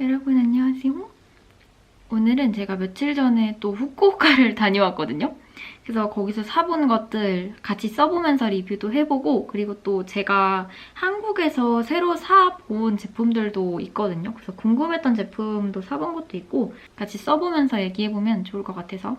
여러분 안녕하세요. 오늘은 제가 며칠 전에 또 후쿠오카를 다녀왔거든요. 그래서 거기서 사본 것들 같이 써보면서 리뷰도 해보고 그리고 또 제가 한국에서 새로 사본 제품들도 있거든요. 그래서 궁금했던 제품도 사본 것도 있고 같이 써보면서 얘기해보면 좋을 것 같아서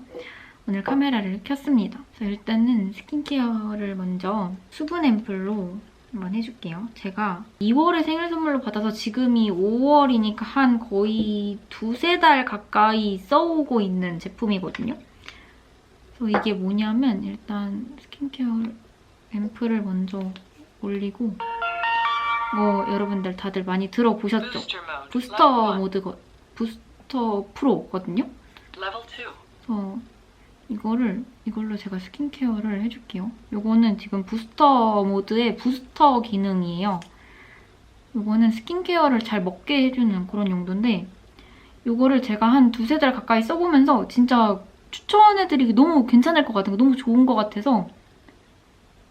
오늘 카메라를 켰습니다. 그래서 일단은 스킨케어를 먼저 수분 앰플로 한번 해줄게요. 제가 2월에 생일 선물로 받아서 지금이 5월이니까 한 거의 두세 달 가까이 써오고 있는 제품이거든요. 그래서 이게 뭐냐면 일단 스킨케어 앰플을 먼저 올리고 뭐 여러분들 다들 많이 들어보셨죠? 부스터 모드 거 부스터 프로거든요. Level 2. 그래서 이거를 이걸로 제가 스킨케어를 해줄게요. 이거는 지금 부스터 모드의 부스터 기능이에요. 이거는 스킨케어를 잘 먹게 해주는 그런 용도인데 이거를 제가 한 두세 달 가까이 써보면서 진짜 추천해드리기 너무 괜찮을 것 같은 거 너무 좋은 것 같아서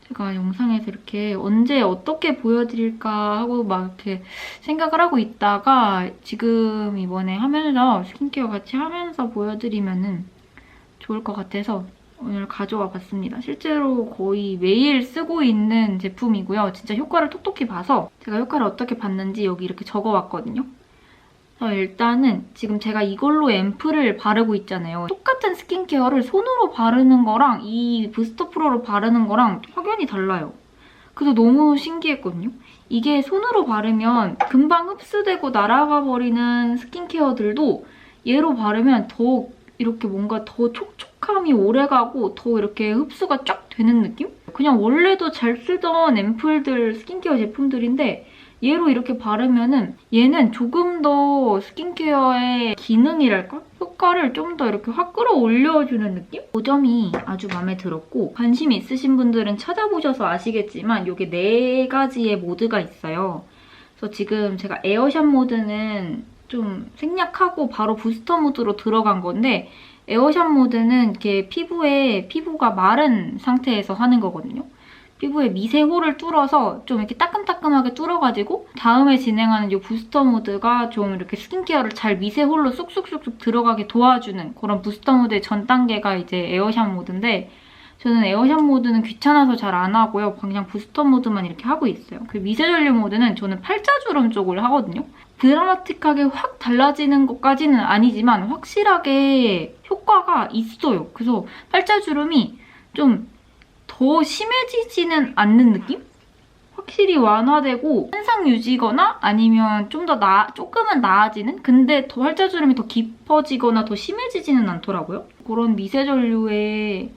제가 영상에서 이렇게 언제 어떻게 보여드릴까 하고 막 이렇게 생각을 하고 있다가 지금 이번에 하면서 스킨케어 같이 하면서 보여드리면은 좋을 것 같아서 오늘 가져와 봤습니다. 실제로 거의 매일 쓰고 있는 제품이고요. 진짜 효과를 톡톡히 봐서 제가 효과를 어떻게 봤는지 여기 이렇게 적어왔거든요. 일단은 지금 제가 이걸로 앰플을 바르고 있잖아요. 똑같은 스킨케어를 손으로 바르는 거랑 이 부스터 프로로 바르는 거랑 확연히 달라요. 그래서 너무 신기했거든요. 이게 손으로 바르면 금방 흡수되고 날아가 버리는 스킨케어들도 얘로 바르면 더 이렇게 뭔가 더 촉촉함이 오래가고 더 이렇게 흡수가 쫙 되는 느낌? 그냥 원래도 잘 쓰던 앰플들 스킨케어 제품들인데 얘로 이렇게 바르면은 얘는 조금 더 스킨케어의 기능이랄까? 효과를 좀 더 이렇게 확 끌어올려주는 느낌? 그 점이 아주 마음에 들었고 관심 있으신 분들은 찾아보셔서 아시겠지만 이게 네 가지의 모드가 있어요. 그래서 지금 제가 에어샷 모드는 좀 생략하고 바로 부스터 모드로 들어간 건데 에어샷 모드는 이렇게 피부에 피부가 마른 상태에서 하는 거거든요. 피부에 미세홀을 뚫어서 좀 이렇게 따끔따끔하게 뚫어가지고 다음에 진행하는 이 부스터 모드가 좀 이렇게 스킨케어를 잘 미세홀로 쑥쑥쑥쑥 들어가게 도와주는 그런 부스터 모드의 전 단계가 이제 에어샷 모드인데 저는 에어샷 모드는 귀찮아서 잘 안 하고요. 그냥 부스터 모드만 이렇게 하고 있어요. 그 미세 전류 모드는 저는 팔자 주름 쪽을 하거든요. 드라마틱하게 확 달라지는 것까지는 아니지만 확실하게 효과가 있어요. 그래서 팔자주름이 좀 더 심해지지는 않는 느낌? 확실히 완화되고 현상 유지거나 아니면 좀 더 나, 조금은 나아지는? 근데 더 활자주름이 더 깊어지거나 더 심해지지는 않더라고요. 그런 미세전류의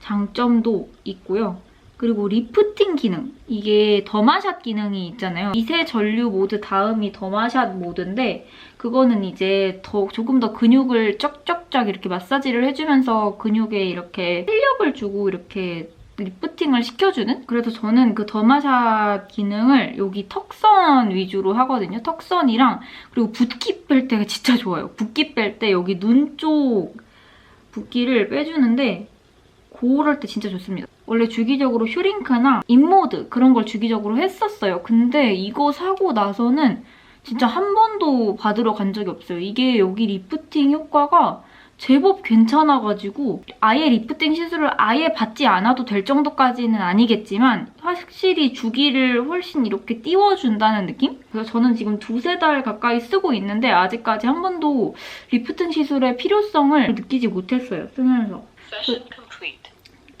장점도 있고요. 그리고 리프팅 기능. 이게 더마샷 기능이 있잖아요. 미세 전류 모드 다음이 더마샷 모드인데 그거는 이제 더 조금 더 근육을 쩍쩍쩍 이렇게 마사지를 해주면서 근육에 이렇게 활력을 주고 이렇게 리프팅을 시켜주는? 그래서 저는 그 더마샷 기능을 여기 턱선 위주로 하거든요. 턱선이랑 그리고 붓기 뺄 때가 진짜 좋아요. 붓기 뺄 때 여기 눈 쪽 붓기를 빼주는데 그럴 때 진짜 좋습니다. 원래 주기적으로 슈링크나 인모드 그런 걸 주기적으로 했었어요. 근데 이거 사고 나서는 진짜 한 번도 받으러 간 적이 없어요. 이게 여기 리프팅 효과가 제법 괜찮아가지고 아예 리프팅 시술을 아예 받지 않아도 될 정도까지는 아니겠지만 확실히 주기를 훨씬 이렇게 띄워준다는 느낌? 그래서 저는 지금 두세 달 가까이 쓰고 있는데 아직까지 한 번도 리프팅 시술의 필요성을 느끼지 못했어요, 쓰면서. Session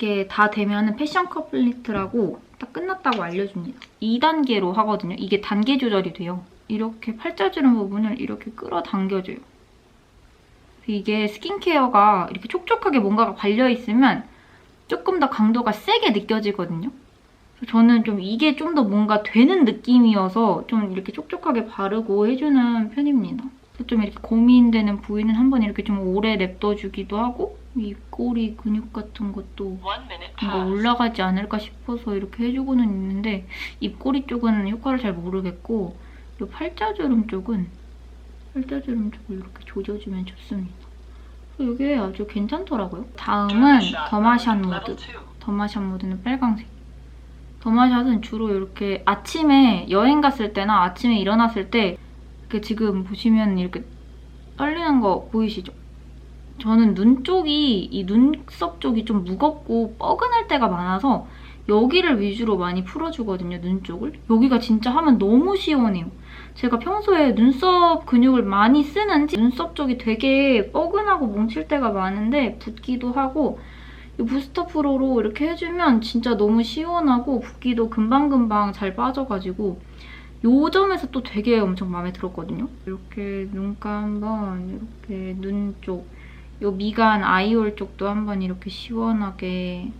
이게 다 되면은 패션 컴플리트라고 딱 끝났다고 알려줍니다. 2단계로 하거든요. 이게 단계 조절이 돼요. 이렇게 팔자주름 부분을 이렇게 끌어당겨줘요. 이게 스킨케어가 이렇게 촉촉하게 뭔가가 발려있으면 조금 더 강도가 세게 느껴지거든요. 저는 좀 이게 좀 더 뭔가 되는 느낌이어서 좀 이렇게 촉촉하게 바르고 해주는 편입니다. 좀 이렇게 고민되는 부위는 한번 이렇게 좀 오래 냅둬주기도 하고 이 꼬리 근육 같은 것도 뭔가. 올라가지 않을까 싶어서 이렇게 해주고는 있는데 입꼬리 쪽은 효과를 잘 모르겠고 이 팔자주름 쪽은 팔자주름 쪽을 이렇게 조져주면 좋습니다. 이게 아주 괜찮더라고요. 다음은 더마샷 모드. Level 2. 더마샷 모드는 빨강색. 더마샷은 주로 이렇게 아침에 여행 갔을 때나 아침에 일어났을 때 이렇게 지금 보시면 이렇게 떨리는 거 보이시죠? 저는 눈 쪽이 이 눈썹 쪽이 좀 무겁고 뻐근할 때가 많아서 여기를 위주로 많이 풀어주거든요, 눈 쪽을. 여기가 진짜 하면 너무 시원해요. 제가 평소에 눈썹 근육을 많이 쓰는지 눈썹 쪽이 되게 뻐근하고 뭉칠 때가 많은데 붓기도 하고 이 부스터 프로로 이렇게 해주면 진짜 너무 시원하고 붓기도 금방금방 잘 빠져가지고 요 점에서 또 되게 엄청 마음에 들었거든요. 이렇게 눈가 한번 이렇게 눈 쪽, 요 미간 아이홀 쪽도 한번 이렇게 시원하게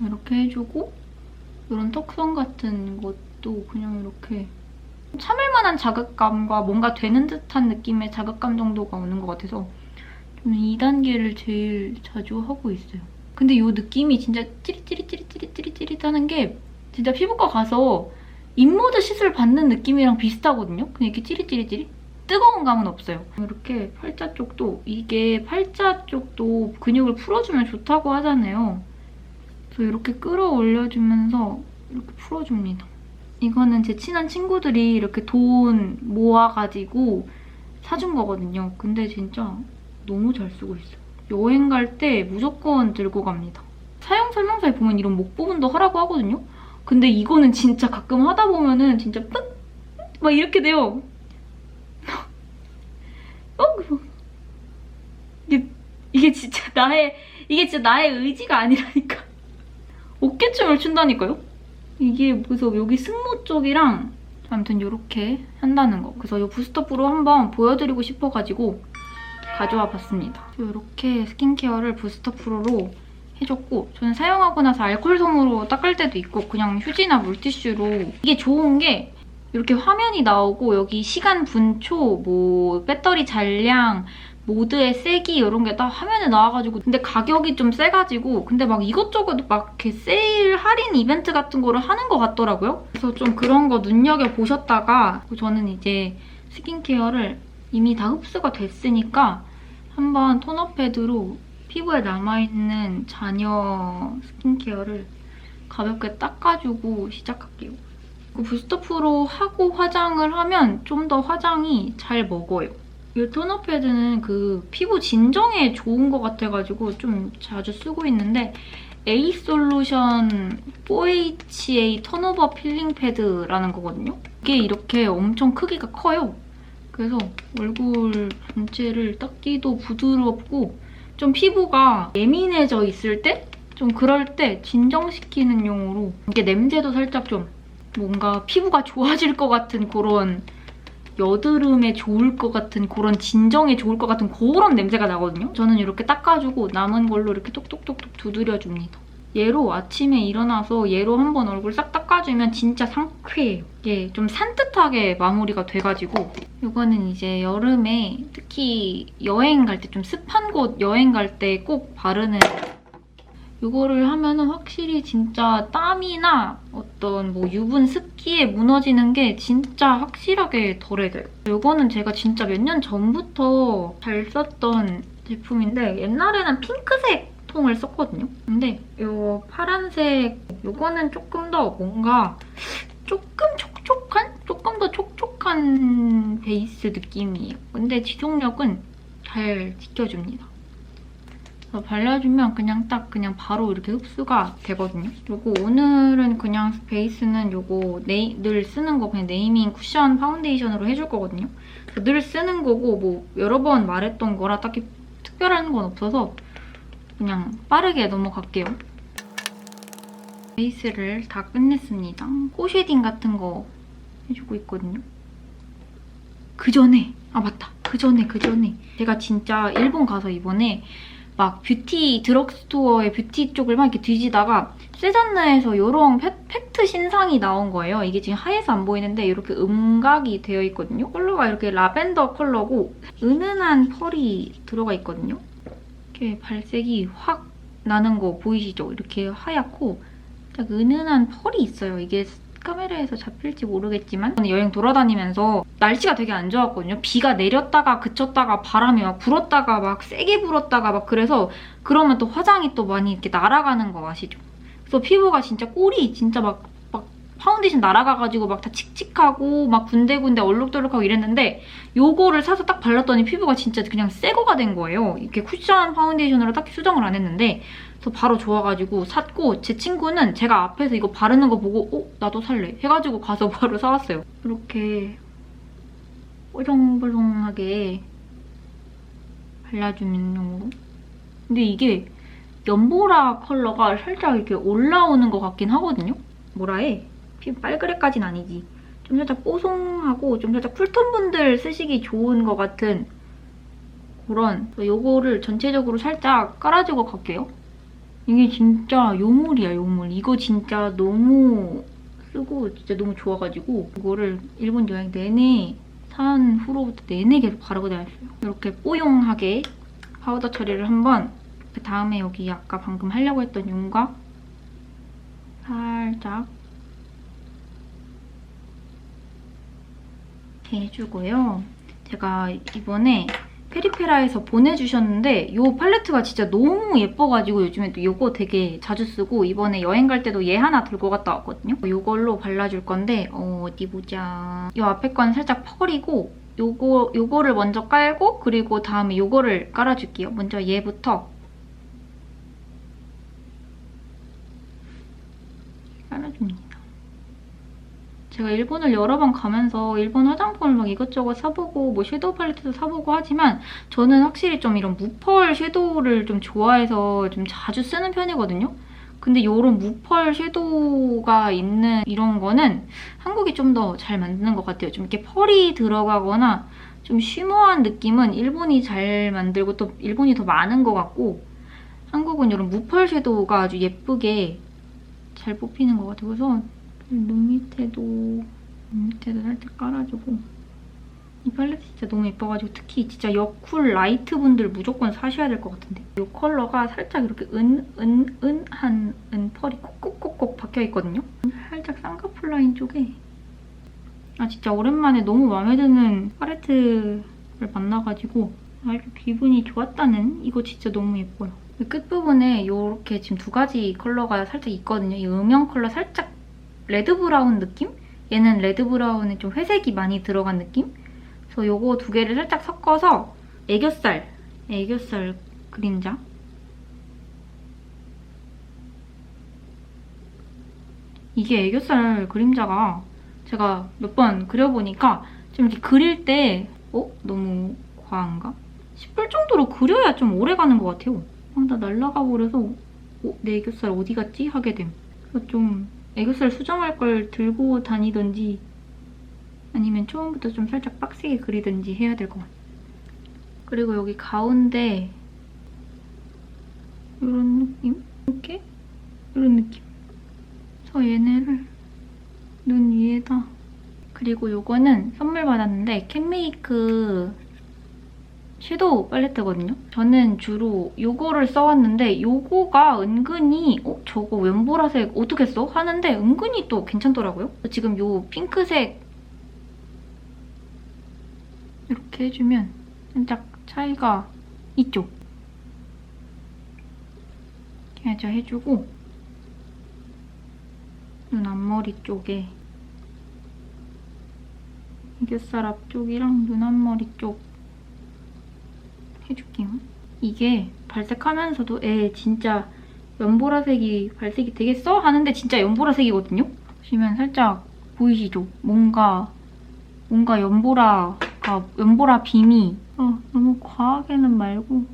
이렇게 해주고 이런 턱선 같은 것도 그냥 이렇게 참을 만한 자극감과 뭔가 되는 듯한 느낌의 자극감 정도가 오는 것 같아서 좀 2단계를 제일 자주 하고 있어요. 근데 이 느낌이 진짜 찌릿찌릿찌릿찌릿찌릿찌릿하는 게 진짜 피부과 가서 인모드 시술 받는 느낌이랑 비슷하거든요? 그냥 이렇게 찌릿찌릿찌릿? 뜨거운 감은 없어요. 이렇게 팔자 쪽도 이게 팔자 쪽도 근육을 풀어주면 좋다고 하잖아요. 그래서 이렇게 끌어올려주면서 이렇게 풀어줍니다. 이거는 제 친한 친구들이 이렇게 돈 모아가지고 사준 거거든요. 근데 진짜 너무 잘 쓰고 있어요. 여행 갈 때 무조건 들고 갑니다. 사용 설명서에 보면 이런 목 부분도 하라고 하거든요. 근데 이거는 진짜 가끔 하다 보면은 진짜 ปึ๊!막 이렇게 돼요. 어? 그거. 이게, 이게 진짜 나의, 이게 진짜 나의 의지가 아니라니까. 어깨춤을 춘다니까요? 이게 그래서 여기 승모 쪽이랑 아무튼 이렇게 한다는 거. 그래서 이 부스터프로 한번 보여드리고 싶어가지고 가져와 봤습니다. 이렇게 스킨케어를 부스터 프로로 해줬고 저는 사용하고 나서 알콜솜으로 닦을 때도 있고 그냥 휴지나 물티슈로 이게 좋은 게 이렇게 화면이 나오고 여기 시간 분초, 뭐 배터리 잔량, 모드의 세기 이런 게 다 화면에 나와가지고 근데 가격이 좀 세가지고 근데 막 이것저것 막 이렇게 세일 할인 이벤트 같은 거를 하는 것 같더라고요. 그래서 좀 그런 거 눈여겨보셨다가 저는 이제 스킨케어를 이미 다 흡수가 됐으니까 한번 토너 패드로 피부에 남아있는 잔여 스킨케어를 가볍게 닦아주고 시작할게요. 그 부스터 프로 하고 화장을 하면 좀 더 화장이 잘 먹어요. 이 토너 패드는 그 피부 진정에 좋은 것 같아가지고 좀 자주 쓰고 있는데 에이솔루션 4HA 턴오버 필링 패드라는 거거든요. 이게 이렇게 엄청 크기가 커요. 그래서 얼굴 전체를 닦기도 부드럽고 좀 피부가 예민해져 있을 때 좀 그럴 때 진정시키는 용으로 이게 냄새도 살짝 좀 뭔가 피부가 좋아질 것 같은 그런 여드름에 좋을 것 같은 그런 진정에 좋을 것 같은 그런 냄새가 나거든요. 저는 이렇게 닦아주고 남은 걸로 이렇게 톡톡톡톡 두드려줍니다. 얘로 아침에 일어나서 얘로 한번 얼굴 싹 닦아주면 진짜 상쾌해요. 이게 좀 산뜻하게 마무리가 돼가지고 이거는 이제 여름에 특히 여행 갈 때 좀 습한 곳 여행 갈 때 꼭 바르는 이거를 하면은 확실히 진짜 땀이나 어떤 뭐 유분 습기에 무너지는 게 진짜 확실하게 덜해져요. 이거는 제가 진짜 몇 년 전부터 잘 썼던 제품인데 옛날에는 핑크색 통을 썼거든요. 근데 이 파란색 이거는 조금 더 뭔가 조금 촉촉한? 조금 더 촉촉한 베이스 느낌이에요. 근데 지속력은 잘 지켜줍니다. 그래서 발라주면 그냥 딱 그냥 바로 이렇게 흡수가 되거든요. 그리고 오늘은 그냥 베이스는 요거 네이, 늘 쓰는 거 그냥 네이밍 쿠션 파운데이션으로 해줄 거거든요. 그래서 늘 쓰는 거고 뭐 여러 번 말했던 거라 딱히 특별한 건 없어서 그냥 빠르게 넘어갈게요. 베이스를 다 끝냈습니다. 코 쉐딩 같은 거 해주고 있거든요. 그 전에 아 맞다 그 전에 그 전에 제가 진짜 일본 가서 이번에 막 뷰티 드럭스토어의 뷰티 쪽을 막 이렇게 뒤지다가 세잔나에서 이런 팩트 신상이 나온 거예요. 이게 지금 하얘서 안 보이는데 이렇게 음각이 되어 있거든요. 컬러가 이렇게 라벤더 컬러고 은은한 펄이 들어가 있거든요. 이렇게 발색이 확 나는 거 보이시죠? 이렇게 하얗고 딱 은은한 펄이 있어요. 이게 카메라에서 잡힐지 모르겠지만 저는 여행 돌아다니면서 날씨가 되게 안 좋았거든요. 비가 내렸다가 그쳤다가 바람이 막 불었다가 막 세게 불었다가 막 그래서 그러면 또 화장이 또 많이 이렇게 날아가는 거 아시죠? 그래서 피부가 진짜 꼴이 진짜 막, 막 파운데이션 날아가가지고 막 다 칙칙하고 막 군데군데 얼룩덜룩하고 이랬는데 요거를 사서 딱 발랐더니 피부가 진짜 그냥 새 거가 된 거예요. 이렇게 쿠션 파운데이션으로 딱히 수정을 안 했는데 그래서 바로 좋아가지고 샀고 제 친구는 제가 앞에서 이거 바르는 거 보고 어? 나도 살래 해가지고 가서 바로 사왔어요. 이렇게 뽀송뽀송하게 발라주는 용으로 근데 이게 연보라 컬러가 살짝 이렇게 올라오는 것 같긴 하거든요? 뭐라 해? 피부 빨그레까진 아니지. 좀 살짝 뽀송하고 좀 살짝 쿨톤 분들 쓰시기 좋은 것 같은 그런 요거를 전체적으로 살짝 깔아주고 갈게요. 이게 진짜 요물이야 요물. 이거 진짜 너무 쓰고 진짜 너무 좋아가지고 이거를 일본 여행 내내 산 후로부터 내내 계속 바르고 다녔어요. 이렇게 뽀용하게 파우더 처리를 한번 그 다음에 여기 아까 방금 하려고 했던 윤곽 살짝 해주고요. 제가 이번에 페리페라에서 보내주셨는데 이 팔레트가 진짜 너무 예뻐가지고 요즘에 또 이거 되게 자주 쓰고 이번에 여행 갈 때도 얘 하나 들고 갔다 왔거든요. 이걸로 발라줄 건데 어, 디 보자. 이 앞에 건 살짝 펄이고 요거, 요거를 먼저 깔고 그리고 다음에 요거를 깔아줄게요. 먼저 얘부터 깔아줍니다. 제가 일본을 여러 번 가면서 일본 화장품을 막 이것저것 사보고 뭐 섀도우 팔레트도 사보고 하지만 저는 확실히 좀 이런 무펄 섀도우를 좀 좋아해서 좀 자주 쓰는 편이거든요. 근데 이런 무펄 섀도우가 있는 이런 거는 한국이 좀 더 잘 만드는 것 같아요. 좀 이렇게 펄이 들어가거나 좀 쉬머한 느낌은 일본이 잘 만들고 또 일본이 더 많은 것 같고 한국은 이런 무펄 섀도우가 아주 예쁘게 잘 뽑히는 것 같아요. 그래서 눈 밑에도 눈 밑에도 살짝 깔아주고 이 팔레트 진짜 너무 예뻐가지고 특히 진짜 여쿨 라이트 분들 무조건 사셔야 될 것 같은데 이 컬러가 살짝 이렇게 은, 은, 은한 은펄이 콕콕콕콕 박혀있거든요. 살짝 쌍꺼풀 라인 쪽에 아 진짜 오랜만에 너무 마음에 드는 팔레트를 만나가지고 아주 기분이 좋았다는 이거 진짜 너무 예뻐요. 이 끝부분에 이렇게 지금 두 가지 컬러가 살짝 있거든요. 이 음영 컬러 살짝 레드 브라운 느낌? 얘는 레드 브라운에 좀 회색이 많이 들어간 느낌? 그래서 요거 두 개를 살짝 섞어서 애교살, 애교살 그림자 이게 애교살 그림자가 제가 몇 번 그려보니까 좀 이렇게 그릴 때 어? 너무 과한가? 싶을 정도로 그려야 좀 오래 가는 것 같아요. 아, 나 날라가 버려서 어? 내 애교살 어디 갔지? 하게 됨. 그래서 좀 애교살 수정할 걸 들고 다니던지 아니면 처음부터 좀 살짝 빡세게 그리든지 해야 될 것 같아요. 그리고 여기 가운데 이런 느낌? 이렇게? 이런 느낌. 그래서 얘네를 눈 위에다 그리고 요거는 선물 받았는데 캔메이크 섀도우 팔레트거든요. 저는 주로 요거를 써왔는데 요거가 은근히 어? 저거 연보라색 어떻게 써? 하는데 은근히 또 괜찮더라고요. 지금 요 핑크색 이렇게 해주면 살짝 차이가 있죠? 이렇게 해서 해주고 눈 앞머리 쪽에 애교살 앞쪽이랑 눈 앞머리 쪽 해줄게요. 이게 발색하면서도 애 진짜 연보라색이 발색이 되겠어? 하는데 진짜 연보라색이거든요? 보시면 살짝 보이시죠? 뭔가 뭔가 연보라가 연보라 빔이 어, 너무 과하게는 말고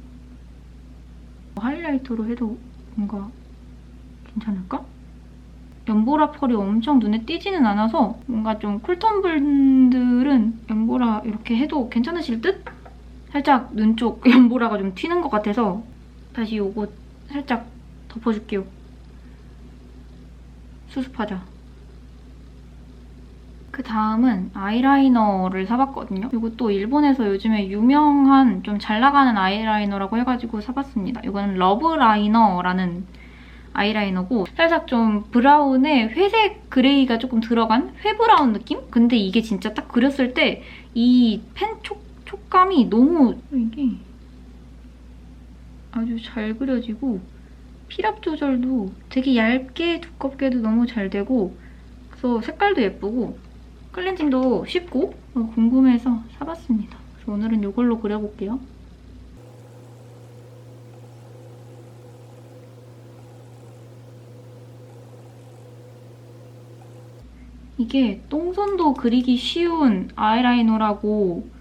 하이라이터로 해도 뭔가 괜찮을까? 연보라 펄이 엄청 눈에 띄지는 않아서 뭔가 좀 쿨톤 분들은 연보라 이렇게 해도 괜찮으실 듯? 살짝 눈 쪽 연보라가 좀 튀는 것 같아서 다시 요거 살짝 덮어줄게요. 수습하자. 그 다음은 아이라이너를 사봤거든요. 이것도 일본에서 요즘에 유명한 좀 잘 나가는 아이라이너라고 해가지고 사봤습니다. 이거는 러브라이너라는 아이라이너고 살짝 좀 브라운에 회색 그레이가 조금 들어간 회브라운 느낌? 근데 이게 진짜 딱 그렸을 때 이 펜촉 감이 너무 이게 아주 잘 그려지고 필압 조절도 되게 얇게 두껍게도 너무 잘 되고 그래서 색깔도 예쁘고 클렌징도 쉽고 어, 궁금해서 사봤습니다. 그래서 오늘은 이걸로 그려볼게요. 이게 똥손도 그리기 쉬운 아이라이너라고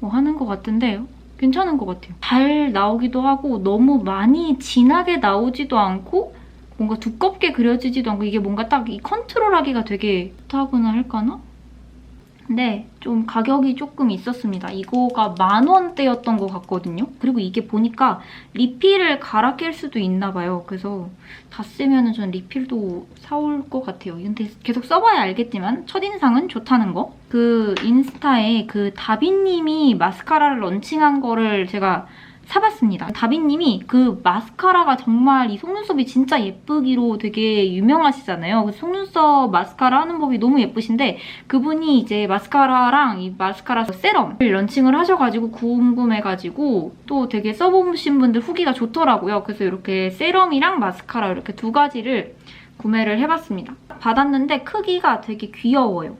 뭐 하는 것 같은데 괜찮은 것 같아요. 잘 나오기도 하고 너무 많이 진하게 나오지도 않고 뭔가 두껍게 그려지지도 않고 이게 뭔가 딱 이 컨트롤하기가 되게 좋다고나 할까나? 근데 좀 가격이 조금 있었습니다. 이거가 만 원대였던 것 같거든요. 그리고 이게 보니까 리필을 갈아 낄 수도 있나 봐요. 그래서 다 쓰면은 전 리필도 사올 것 같아요. 근데 계속 써봐야 알겠지만 첫인상은 좋다는 거. 그 인스타에 그 다비님이 마스카라를 런칭한 거를 제가 사봤습니다. 다비님이 그 마스카라가 정말 이 속눈썹이 진짜 예쁘기로 되게 유명하시잖아요. 그래서 속눈썹 마스카라 하는 법이 너무 예쁘신데 그분이 이제 마스카라랑 이 마스카라 세럼을 런칭을 하셔가지고 궁금해가지고 또 되게 써보신 분들 후기가 좋더라고요. 그래서 이렇게 세럼이랑 마스카라 이렇게 두 가지를 구매를 해봤습니다. 받았는데 크기가 되게 귀여워요.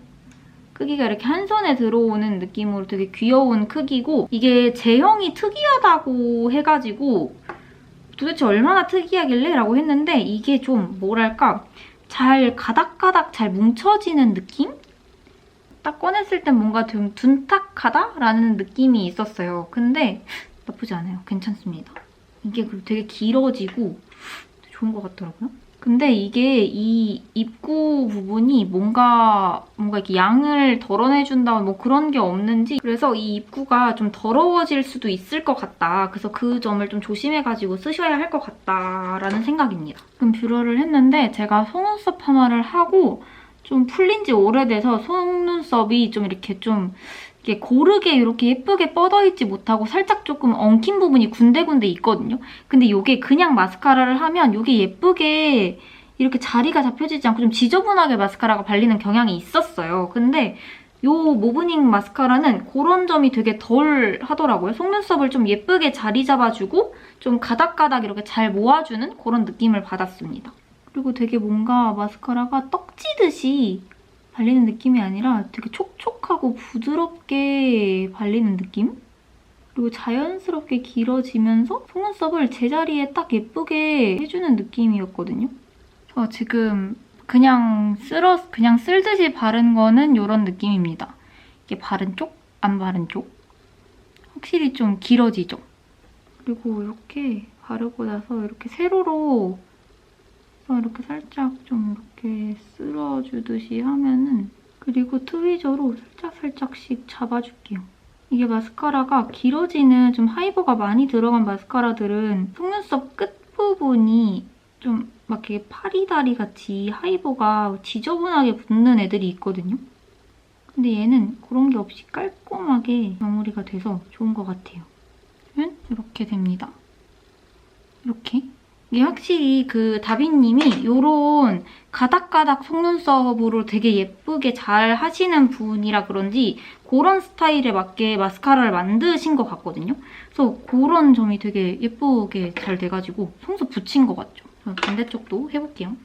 크기가 이렇게 한 손에 들어오는 느낌으로 되게 귀여운 크기고 이게 제형이 특이하다고 해가지고 도대체 얼마나 특이하길래? 라고 했는데 이게 좀 뭐랄까 잘 가닥가닥 잘 뭉쳐지는 느낌? 딱 꺼냈을 땐 뭔가 좀 둔탁하다라는 느낌이 있었어요. 근데 나쁘지 않아요. 괜찮습니다. 이게 되게 길어지고 좋은 것 같더라고요. 근데 이게 이 입구 부분이 뭔가 뭔가 이렇게 양을 덜어내준다 뭐 그런 게 없는지 그래서 이 입구가 좀 더러워질 수도 있을 것 같다. 그래서 그 점을 좀 조심해가지고 쓰셔야 할 것 같다라는 생각입니다. 그럼 뷰러를 했는데 제가 속눈썹 파마를 하고 좀 풀린 지 오래돼서 속눈썹이 좀 이렇게 좀 이게 고르게 이렇게 예쁘게 뻗어있지 못하고 살짝 조금 엉킨 부분이 군데군데 있거든요. 근데 이게 그냥 마스카라를 하면 이게 예쁘게 이렇게 자리가 잡혀지지 않고 좀 지저분하게 마스카라가 발리는 경향이 있었어요. 근데 이 모브닝 마스카라는 그런 점이 되게 덜 하더라고요. 속눈썹을 좀 예쁘게 자리 잡아주고 좀 가닥가닥 이렇게 잘 모아주는 그런 느낌을 받았습니다. 그리고 되게 뭔가 마스카라가 떡지듯이 발리는 느낌이 아니라 되게 촉촉하고 부드럽게 발리는 느낌? 그리고 자연스럽게 길어지면서 속눈썹을 제자리에 딱 예쁘게 해주는 느낌이었거든요. 저 지금 그냥 쓸어 그냥 쓸듯이 바른 거는 이런 느낌입니다. 이게 바른 쪽, 안 바른 쪽. 확실히 좀 길어지죠. 그리고 이렇게 바르고 나서 이렇게 세로로 이렇게 살짝 좀 이렇게 쓸어주듯이 하면은 그리고 트위저로 살짝살짝씩 잡아줄게요. 이게 마스카라가 길어지는 좀 하이버가 많이 들어간 마스카라들은 속눈썹 끝부분이 좀 막 이렇게 파리다리 같이 하이버가 지저분하게 붙는 애들이 있거든요. 근데 얘는 그런 게 없이 깔끔하게 마무리가 돼서 좋은 것 같아요. 이렇게 됩니다. 이렇게. 이게 확실히 그 다비님이 이런 가닥가닥 속눈썹으로 되게 예쁘게 잘 하시는 분이라 그런지 그런 스타일에 맞게 마스카라를 만드신 것 같거든요. 그래서 그런 점이 되게 예쁘게 잘 돼가지고 속눈썹 붙인 것 같죠. 반대쪽도 해볼게요.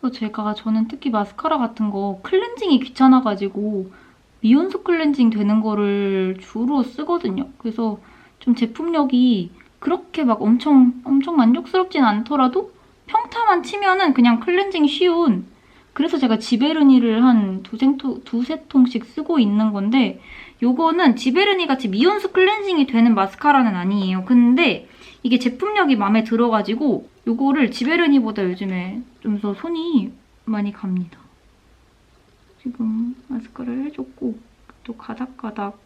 그래서 제가 저는 특히 마스카라 같은 거 클렌징이 귀찮아가지고 미온수 클렌징 되는 거를 주로 쓰거든요. 그래서 좀 제품력이 그렇게 막 엄청 엄청 만족스럽진 않더라도 평타만 치면은 그냥 클렌징 쉬운 그래서 제가 지베르니를 한 두세, 통, 두세 통씩 쓰고 있는 건데 요거는 지베르니 같이 미온수 클렌징이 되는 마스카라는 아니에요. 근데 이게 제품력이 마음에 들어가지고 요거를 지베르니보다 요즘에 좀 더 손이 많이 갑니다. 지금 마스카라를 해줬고 또 가닥가닥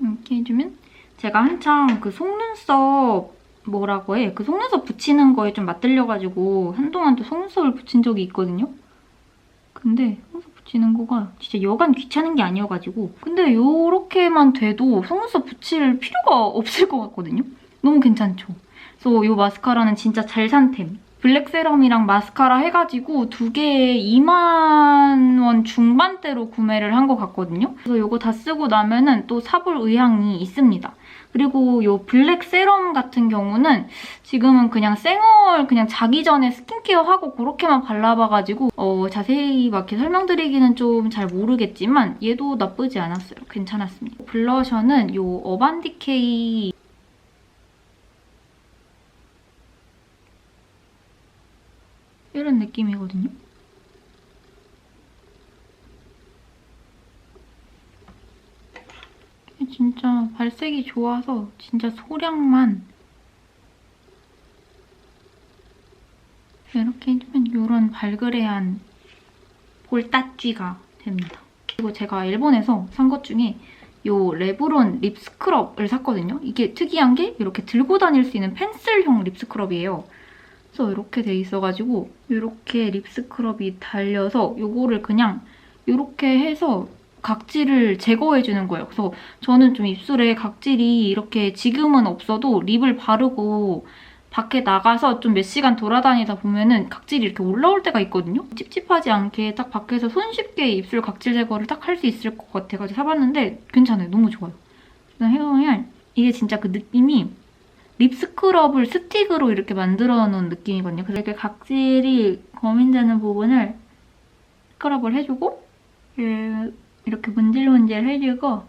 이렇게 해주면 제가 한창 그 속눈썹 뭐라고 해? 그 속눈썹 붙이는 거에 좀 맞들려가지고 한동안 또 속눈썹을 붙인 적이 있거든요? 근데 속눈썹 붙이는 거가 진짜 여간 귀찮은 게 아니어가지고 근데 요렇게만 돼도 속눈썹 붙일 필요가 없을 것 같거든요? 너무 괜찮죠? 그래서 이 마스카라는 진짜 잘 산템. 블랙 세럼이랑 마스카라 해가지고 두 개에 2만 원 중반대로 구매를 한 것 같거든요. 그래서 이거 다 쓰고 나면 은 또 사볼 의향이 있습니다. 그리고 요 블랙 세럼 같은 경우는 지금은 그냥 생얼 그냥 자기 전에 스킨케어 하고 그렇게만 발라봐가지고 어, 자세히 막 이렇게 설명드리기는 좀 잘 모르겠지만 얘도 나쁘지 않았어요. 괜찮았습니다. 블러셔는 요 어반디케이 이런 느낌이거든요. 진짜 발색이 좋아서 진짜 소량만 이렇게 해주면 이런 발그레한 볼따쥐가 됩니다. 그리고 제가 일본에서 산 것 중에 이 레브론 립 스크럽을 샀거든요. 이게 특이한 게 이렇게 들고 다닐 수 있는 펜슬형 립 스크럽이에요. 그래서 이렇게 돼 있어가지고 이렇게 립 스크럽이 달려서 이거를 그냥 이렇게 해서 각질을 제거해주는 거예요. 그래서 저는 좀 입술에 각질이 이렇게 지금은 없어도 립을 바르고 밖에 나가서 좀 몇 시간 돌아다니다 보면은 각질이 이렇게 올라올 때가 있거든요. 찝찝하지 않게 딱 밖에서 손쉽게 입술 각질 제거를 딱 할 수 있을 것 같아가지고 사봤는데 괜찮아요. 너무 좋아요. 그래서 해보면 이게 진짜 그 느낌이 립 스크럽을 스틱으로 이렇게 만들어 놓은 느낌이거든요. 그래서 이렇게 각질이 고민되는 부분을 스크럽을 해주고 그 이렇게 문질문질 해주고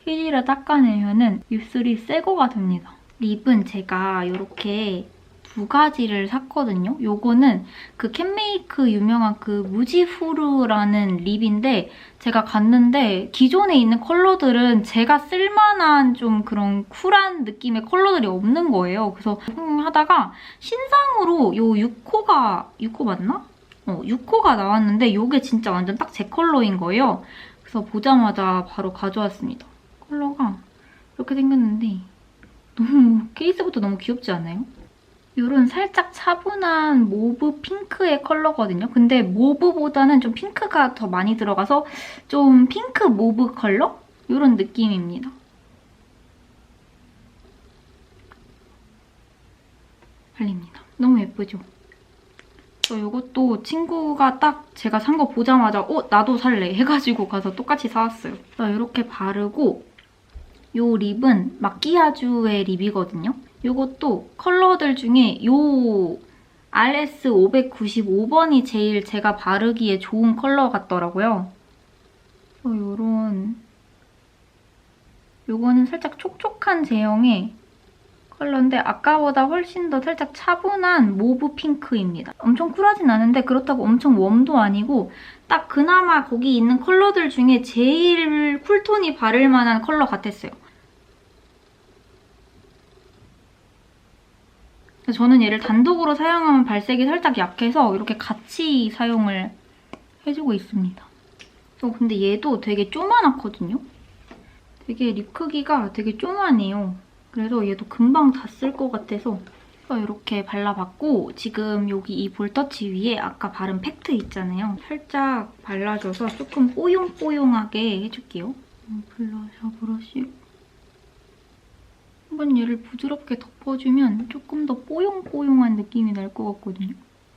휴지로 닦아내면은 입술이 새거가 됩니다. 립은 제가 이렇게 두 가지를 샀거든요. 요거는 그 캔메이크 유명한 그 무지후르라는 립인데 제가 갔는데 기존에 있는 컬러들은 제가 쓸만한 좀 그런 쿨한 느낌의 컬러들이 없는 거예요. 그래서 음, 하다가 신상으로 요 6호가 6호 맞나? 어, 6호가 나왔는데 요게 진짜 완전 딱 제 컬러인 거예요. 그래서 보자마자 바로 가져왔습니다. 컬러가 이렇게 생겼는데 너무 케이스부터 너무 귀엽지 않아요? 이런 살짝 차분한 모브 핑크의 컬러거든요. 근데 모브보다는 좀 핑크가 더 많이 들어가서 좀 핑크 모브 컬러? 이런 느낌입니다. 발립니다. 너무 예쁘죠? 저 이것도 친구가 딱 제가 산 거 보자마자 어? 나도 살래 해가지고 가서 똑같이 사왔어요. 이렇게 바르고 이 립은 마키아주의 립이거든요. 이것도 컬러들 중에 이 RS 595번이 제일 제가 바르기에 좋은 컬러 같더라고요. 이런 요거는 살짝 촉촉한 제형의 컬러인데 아까보다 훨씬 더 살짝 차분한 모브 핑크입니다. 엄청 쿨하진 않은데 그렇다고 엄청 웜도 아니고 딱 그나마 거기 있는 컬러들 중에 제일 쿨톤이 바를 만한 컬러 같았어요. 그래서 저는 얘를 단독으로 사용하면 발색이 살짝 약해서 이렇게 같이 사용을 해주고 있습니다. 어, 근데 얘도 되게 쪼만하거든요? 되게 립 크기가 되게 쪼만해요. 그래서 얘도 금방 다 쓸 것 같아서 이렇게 발라봤고 지금 여기 이 볼터치 위에 아까 바른 팩트 있잖아요. 살짝 발라줘서 조금 뽀용뽀용하게 해줄게요. 음, 블러셔 브러쉬 한번 얘를 부드럽게 덮어주면 조금 더 뽀용뽀용한 느낌이 날 것 같거든요.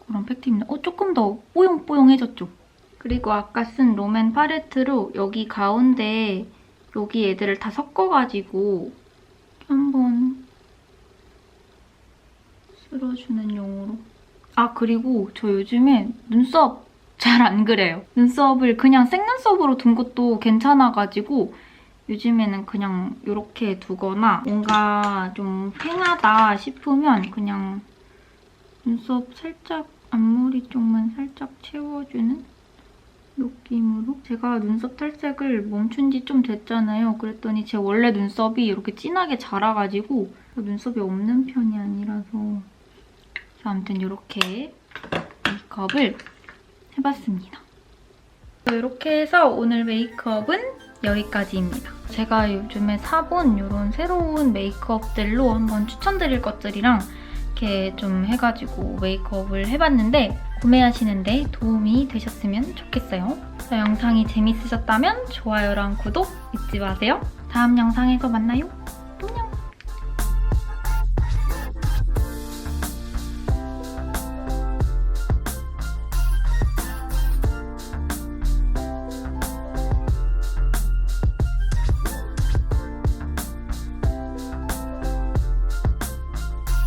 그런 팩트입니다. 어, 조금 더 뽀용뽀용해졌죠? 그리고 아까 쓴 롬앤 팔레트로 여기 가운데 여기 애들을 다 섞어가지고 한번 쓸어주는 용으로. 아, 그리고 저 요즘에 눈썹 잘 안 그래요. 눈썹을 그냥 생눈썹으로 둔 것도 괜찮아가지고 요즘에는 그냥 이렇게 두거나 뭔가 좀 휑하다 싶으면 그냥 눈썹 살짝 앞머리 쪽만 살짝 채워주는 느낌으로 제가 눈썹 탈색을 멈춘 지 좀 됐잖아요. 그랬더니 제 원래 눈썹이 이렇게 진하게 자라가지고 눈썹이 없는 편이 아니라서 아무튼 이렇게 메이크업을 해봤습니다. 이렇게 해서 오늘 메이크업은 여기까지입니다. 제가 요즘에 사본 이런 새로운 메이크업들로 한번 추천드릴 것들이랑 이렇게 좀 해가지고 메이크업을 해봤는데 구매하시는데 도움이 되셨으면 좋겠어요. 영상이 재밌으셨다면 좋아요랑 구독 잊지 마세요. 다음 영상에서 만나요.